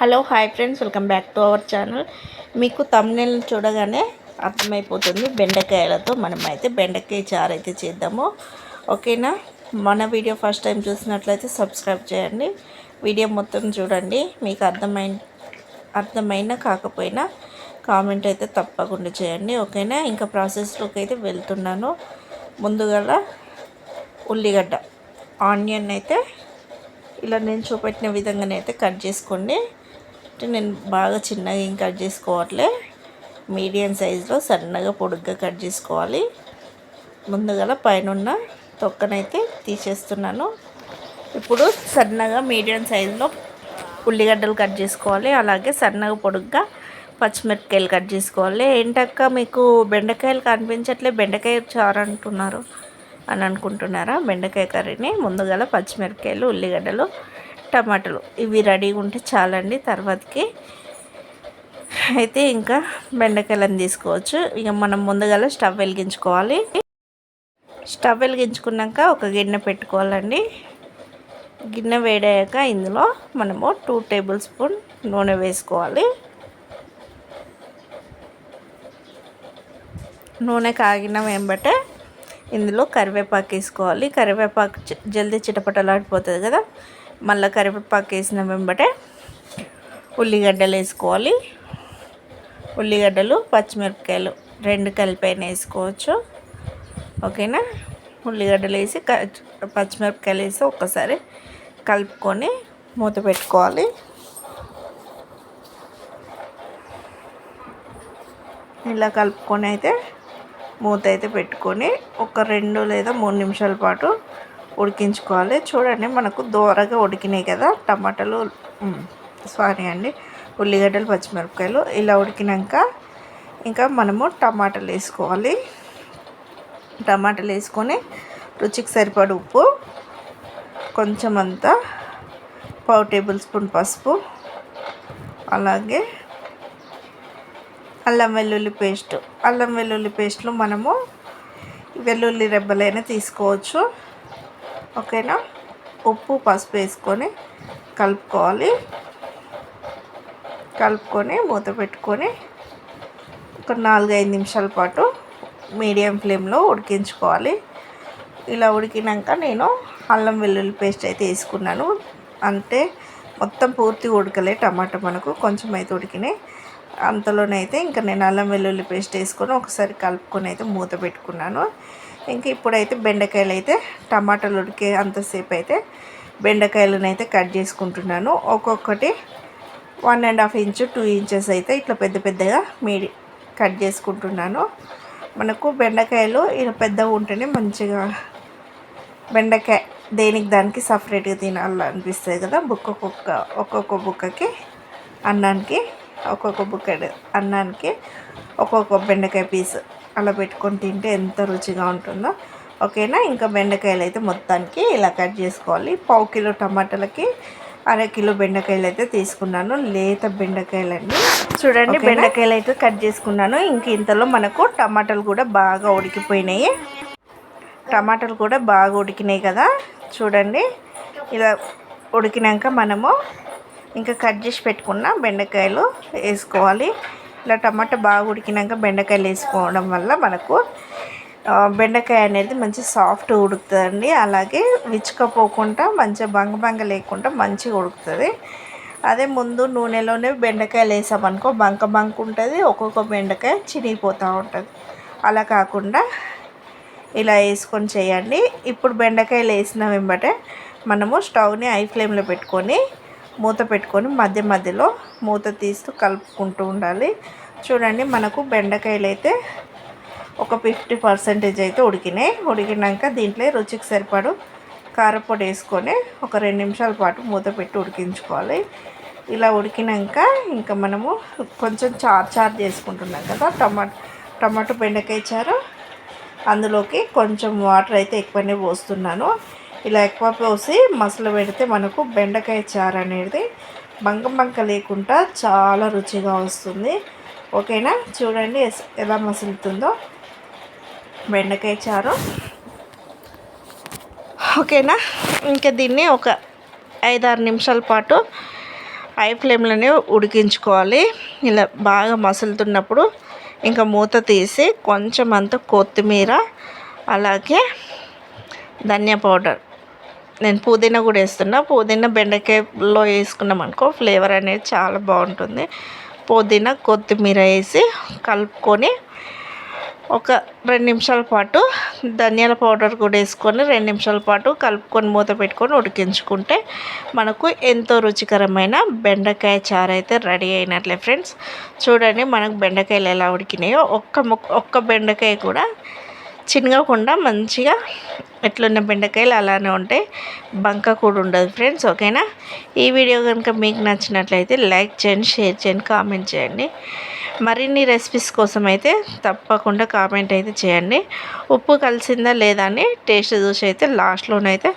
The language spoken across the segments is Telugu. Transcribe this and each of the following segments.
Hello hi friends welcome back to our channel. మీకు తమ్నెల్ చూడగానే అర్థమైపోతుంది బెండకాయలతో మనం అయితే బెండకాయ చారు అయితే చేద్దాము. ఓకేనా? మన వీడియో ఫస్ట్ టైం చూసినట్లయితే సబ్స్క్రైబ్ చేయండి. వీడియో మొత్తం చూడండి. మీకు అర్థమైన అర్థమైనా కాకపోయినా కామెంట్ అయితే తప్పకుండా చేయండి. ఓకేనా? ఇంకా ప్రాసెస్లోకి అయితే వెళ్తున్నాను. ముందుగా ఉల్లిగడ్డ ఆనియన్ అయితే ఇలా నేను చూపెట్టిన విధంగానే అయితే కట్ చేసుకోండి. అంటే నేను బాగా చిన్నగా ఏం కట్ చేసుకోవట్లే. మీడియం సైజులో సన్నగా పొడుగ్గా కట్ చేసుకోవాలి. ముందుగా పైన తొక్కనైతే తీసేస్తున్నాను. ఇప్పుడు సన్నగా మీడియం సైజులో ఉల్లిగడ్డలు కట్ చేసుకోవాలి. అలాగే సన్నగా పొడుగ్గా పచ్చిమిరపకాయలు కట్ చేసుకోవాలి. ఏంటక్క మీకు బెండకాయలు కనిపించట్లే? బెండకాయ చారు అంటున్నారు అని అనుకుంటున్నారా? బెండకాయ కర్రీని ముందుగా పచ్చిమిరపకాయలు ఉల్లిగడ్డలు టమాటాలు ఇవి రెడీగా ఉంటే చాలండి తర్వాతకి. అయితే ఇంకా బెండకాయలను తీసుకోవచ్చు. ఇక మనం ముందుగా స్టవ్ వెలిగించుకోవాలి. స్టవ్ వెలిగించుకున్నాక ఒక గిన్నె పెట్టుకోవాలండి. గిన్నె వేడయ్యాక ఇందులో మనము టూ టేబుల్ స్పూన్ నూనె వేసుకోవాలి. నూనె కాగిన వెంబటే ఇందులో కరివేపాకు వేసుకోవాలి. కరివేపాకు జల్దీ చిటపటలాడిపోతుంది కదా. మళ్ళీ కరివేపాకు వేసిన వెంబటే ఉల్లిగడ్డలు వేసుకోవాలి. ఉల్లిగడ్డలు పచ్చిమిరపకాయలు రెండు కలిపైన వేసుకోవచ్చు. ఓకేనా? ఉల్లిగడ్డలు వేసి పచ్చిమిరపకాయలు వేసి ఒక్కసారి కలుపుకొని మూత పెట్టుకోవాలి. ఇలా కలుపుకొని అయితే మూత అయితే పెట్టుకొని ఒక రెండు లేదా మూడు నిమిషాల పాటు ఉడికించుకోవాలి. చూడండి మనకు దోరగా ఉడికినాయి కదా టమాటాలు సారీ అండి ఉల్లిగడ్డలు పచ్చిమిరపకాయలు ఇలా ఉడికినాక ఇంకా మనము టమాటాలు వేసుకోవాలి. టమాటాలు వేసుకొని రుచికి సరిపడ ఉప్పు కొంచెం అంతా పావు టేబుల్ స్పూన్ పసుపు అలాగే అల్లం వెల్లుల్లి పేస్ట్. అల్లం వెల్లుల్లి పేస్ట్లో మనము వెల్లుల్లి రెబ్బలైనా తీసుకోవచ్చు. ఓకేనా? ఉప్పు పసుపు వేసుకొని కలుపుకోవాలి. కలుపుకొని మూత పెట్టుకొని ఒక నాలుగైదు నిమిషాల పాటు మీడియం ఫ్లేమ్లో ఉడికించుకోవాలి. ఇలా ఉడికినాక నేను అల్లం వెల్లుల్లి పేస్ట్ అయితే వేసుకున్నాను. అంటే మొత్తం పూర్తి ఉడకలే టమాటా మనకు కొంచెం అయితే ఉడికినాయి. అంతలోనైతే ఇంకా నేను అల్లం వెల్లుల్లి పేస్ట్ వేసుకొని ఒకసారి కలుపుకొని అయితే మూత పెట్టుకున్నాను. ఇంకా ఇప్పుడైతే బెండకాయలు అయితే టమాటాలు ఉడికే అంతసేపు అయితే బెండకాయలను అయితే కట్ చేసుకుంటున్నాను. ఒక్కొక్కటి one and half inch two inches అయితే ఇట్లా పెద్ద పెద్దగా మీడి కట్ చేసుకుంటున్నాను. మనకు బెండకాయలు ఇలా పెద్దగా ఉంటేనే మంచిగా బెండకాయ దేనికి దానికి సపరేట్గా తినాలనిపిస్తుంది కదా. బుక్క ఒక్కొక్క ఒక్కొక్క బుక్కకి అన్నానికి ఒక్కొక్క బుక్క అన్నానికి ఒక్కొక్క బెండకాయ పీస్ అలా పెట్టుకొని తింటే ఎంత రుచిగా ఉంటుందో. ఓకేనా? ఇంకా బెండకాయలు అయితే మొత్తానికి ఇలా కట్ చేసుకోవాలి. పావు కిలో టమాటాలకి అర కిలో బెండకాయలు అయితే తీసుకున్నాను. లేత బెండకాయలు అండి చూడండి బెండకాయలు అయితే కట్ చేసుకున్నాను. ఇంక ఇంతలో మనకు టమాటాలు కూడా బాగా ఉడికిపోయినాయి. టమాటాలు కూడా బాగా ఉడికినాయి కదా? చూడండి. ఇలా ఉడికినాక మనము ఇంకా కట్ చేసి పెట్టుకున్న బెండకాయలు వేసుకోవాలి. ఇలా టమాటా బాగా ఉడికినాక బెండకాయలు వేసుకోవడం వల్ల మనకు బెండకాయ అనేది మంచి సాఫ్ట్ ఉడుకుతుందండి. అలాగే విచ్చుకపోకుండా మంచిగా బంగ బంగ లేకుండా మంచిగా ఉడుకుతుంది. అదే ముందు నూనెలోనే బెండకాయలు వేసామనుకో బంక బంక ఉంటుంది ఒక్కొక్క బెండకాయ చినిగిపోతూ ఉంటుంది. అలా కాకుండా ఇలా వేసుకొని చేయండి. ఇప్పుడు బెండకాయలు వేసిన వెంబటే మనము స్టవ్ని ఐ ఫ్లేమ్లో పెట్టుకొని మూత పెట్టుకొని మధ్య మధ్యలో మూత తీస్తూ కలుపుకుంటూ ఉండాలి. చూడండి మనకు బెండకాయలు అయితే ఒక ఫిఫ్టీ పర్సెంటేజ్ అయితే ఉడికినాయి. ఉడికినాక దీంట్లో రుచికి సరిపడు కారపొడి వేసుకొని ఒక రెండు నిమిషాల పాటు మూత పెట్టి ఉడికించుకోవాలి. ఇలా ఉడికినాక ఇంకా మనము కొంచెం చార్ చార్ చేసుకుంటున్నాం కదా టమాటో టమాటో బెండకాయ చారు. అందులోకి కొంచెం వాటర్ అయితే ఎక్కువనే పోస్తున్నాను. ఇలా ఎక్కువ పోసి మసలు పెడితే మనకు బెండకాయ చారు అనేది బంక బంక లేకుండా చాలా రుచిగా వస్తుంది. ఓకేనా? చూడండి ఎలా మసులుతుందో బెండకాయ చారు. ఓకేనా? ఇంకా దీన్ని ఒక ఐదారు నిమిషాల పాటు హై ఫ్లేమ్లోనే ఉడికించుకోవాలి. ఇలా బాగా మసులుతున్నప్పుడు ఇంకా మూత తీసి కొంచెం అంత కొత్తిమీర అలాగే ధనియా పౌడర్ నేను పుదీనా కూడా వేస్తున్నా. పుదీనా బెండకాయలో వేసుకున్నాం అనుకో ఫ్లేవర్ అనేది చాలా బాగుంటుంది. పుదీనా కొత్తిమీర వేసి కలుపుకొని ఒక రెండు నిమిషాల పాటు ధనియాల పౌడర్ కూడా వేసుకొని రెండు నిమిషాల పాటు కలుపుకొని మూత పెట్టుకొని ఉడికించుకుంటే మనకు ఎంతో రుచికరమైన బెండకాయ చారు అయితే రెడీ అయినట్లే ఫ్రెండ్స్. చూడండి మనకు బెండకాయలు ఎలా ఉడికినాయో. ఒక్క ముక్క ఒక్క బెండకాయ కూడా చిన్నగకుండా మంచిగా ఎట్లున్న బెండకాయలు అలానే ఉంటాయి బంక కూడా ఉండదు ఫ్రెండ్స్ ఓకేనా? ఈ వీడియో కనుక మీకు నచ్చినట్లయితే లైక్ చేయండి షేర్ చేయండి కామెంట్ చేయండి. మరిన్ని రెసిపీస్ కోసం అయితే తప్పకుండా కామెంట్ అయితే చేయండి. ఉప్పు కలిసిందా లేదా అని టేస్ట్ చూసి అయితే లాస్ట్లోనైతే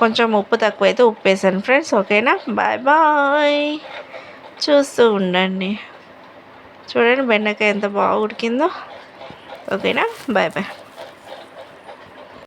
కొంచెం ఉప్పు తక్కువ అయితే ఉప్పు వేసాను ఫ్రెండ్స్ ఓకేనా? Bye bye. చూస్తూ ఉండండి. చూడండి బెండకాయ ఎంత బాగా ఉడికిందో ఓకేనా? Bye bye.